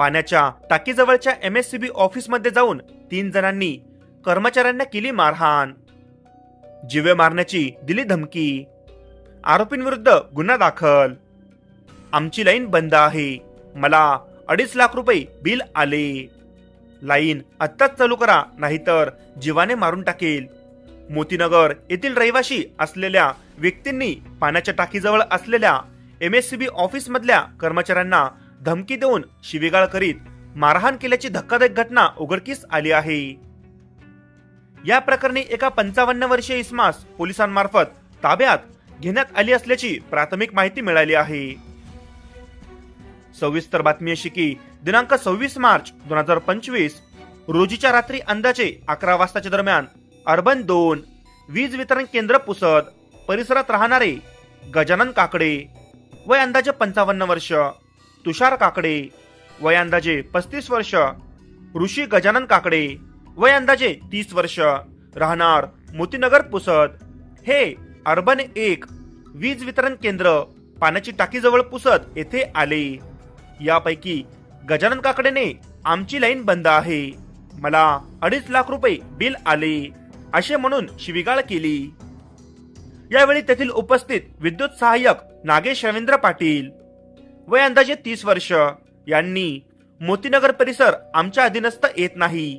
पाण्याच्या टाकीजवळच्या M S C B ऑफिसमध्ये जाऊन तीन जणांनी कर्मचाऱ्यांना केली मारहाण. जिवे मारण्याची दिली धमकी. आरोपींविरुद्ध गुन्हा दाखल. आमची लाईन बंद आहे. मला अडीच लाख रुपये बिल आले. लाईन आत्ताच चालू करा नाहीतर जीवाने मारून टाकेल. मोतीनगर येथील रहिवाशी असलेल्या व्यक्तींनी पाण्याच्या टाकीजवळ असलेल्या एम एस सी बी ऑफिसमधल्या कर्मचाऱ्यांना धमकी देऊन शिवीगाळ करीत मारहाण केल्याची धक्कादायक घटना उघडकीस आली आहे. या प्रकरणी एका पंचावन्न वर्षीय इस्मास पोलिसांमार्फत ताब्यात घेण्यात आली असल्याची प्राथमिक माहिती मिळाली आहे. सविस्तर बातमी अशी की दिनांक सव्वीस मार्च दोन हजार पंचवीस रोजीच्या रात्री अंदाजे अकरा वाजताच्या दरम्यान अर्बन दोन वीज वितरण केंद्र पुसद परिसरात राहणारे गजानन काकडे वय अंदाजे पंचावन्न वर्ष. तुषार काकडे वय अंदाजे पस्तीस वर्ष ऋषी गजानन काकडे वय अंदाजे तीस वर्ष राहणार मोतीनगर पुसद. हे अर्बन एक वीज वितरण केंद्र पाण्याची टाकीजवळ पुसद येथे आले. यापैकी गजानन काकडेने आमची लाईन बंद आहे. मला अडीच लाख रुपये बिल आले असे म्हणून शिविगाळ केली. यावेळी तेथील उपस्थित विद्युत सहाय्यक नागेश रवींद्र पाटील वय अंदाजे तीस वर्ष. यांनी मोतीनगर परिसर आमच्या अधीनस्थ येत नाही.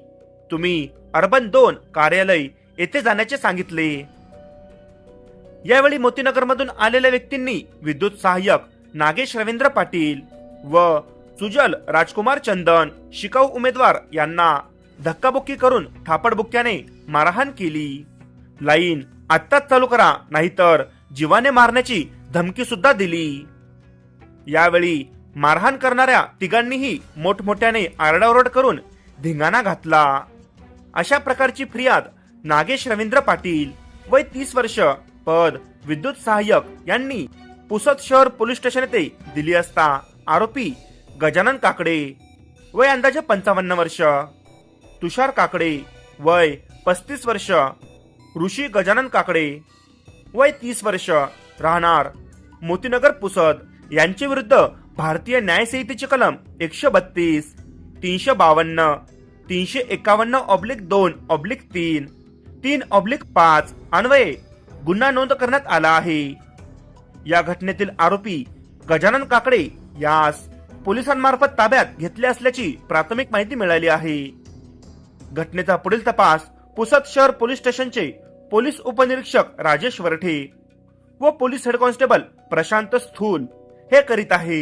तुम्ही अर्बन दोन कार्यालय येथे जाण्याचे सांगितले. यावेळी मोतीनगरमधून आलेल्या व्यक्तींनी विद्युत सहाय्यक नागेश रवींद्र पाटील व सुजल राजकुमार चंदन शिकाऊ उमेदवार यांना धक्काबुक्की करून थापडबुक्क्याने मारहाण केली. लाईन आत्ताच चालू करा नाहीतर जीवाने मारण्याची धमकी सुद्धा दिली. यावेळी मारहाण करणाऱ्या तिघांनीही मोठमोठ्याने आरडाओरड करून धिंगाणा घातला. अशा प्रकारची फिर्याद नागेश रवींद्र पाटील वय तीस वर्ष पद विद्युत सहाय्यक यांनी पुसद शहर पोलीस स्टेशन येथे दिली असता आरोपी गजानन काकडे वय अंदाजे पंचावन्न वर्ष तुषार काकडे वय पस्तीस वर्ष ऋषी गजानन काकडे वय तीस वर्ष राहणार मोतीनगर पुसद यांच्या विरुद्ध भारतीय न्यायसंहितेचे कलम एकशे बत्तीस तीनशे बावन्न तीनशे एकावन्न ऑब्लिक दोन ऑब्लिक तीन तीन ऑब्लिक पाच अन्वये गुन्हा नोंद करण्यात आला आहे. या घटनेतील आरोपी गजानन काकडे यास पोलिसांमार्फत ताब्यात घेतले असल्याची प्राथमिक माहिती मिळाली आहे. घटनेचा पुढील तपास पुसद शहर पोलीस स्टेशनचे पोलीस उपनिरीक्षक राजेश वरठे व पोलीस हेड कॉन्स्टेबल प्रशांत स्थूल हे करीत आहे.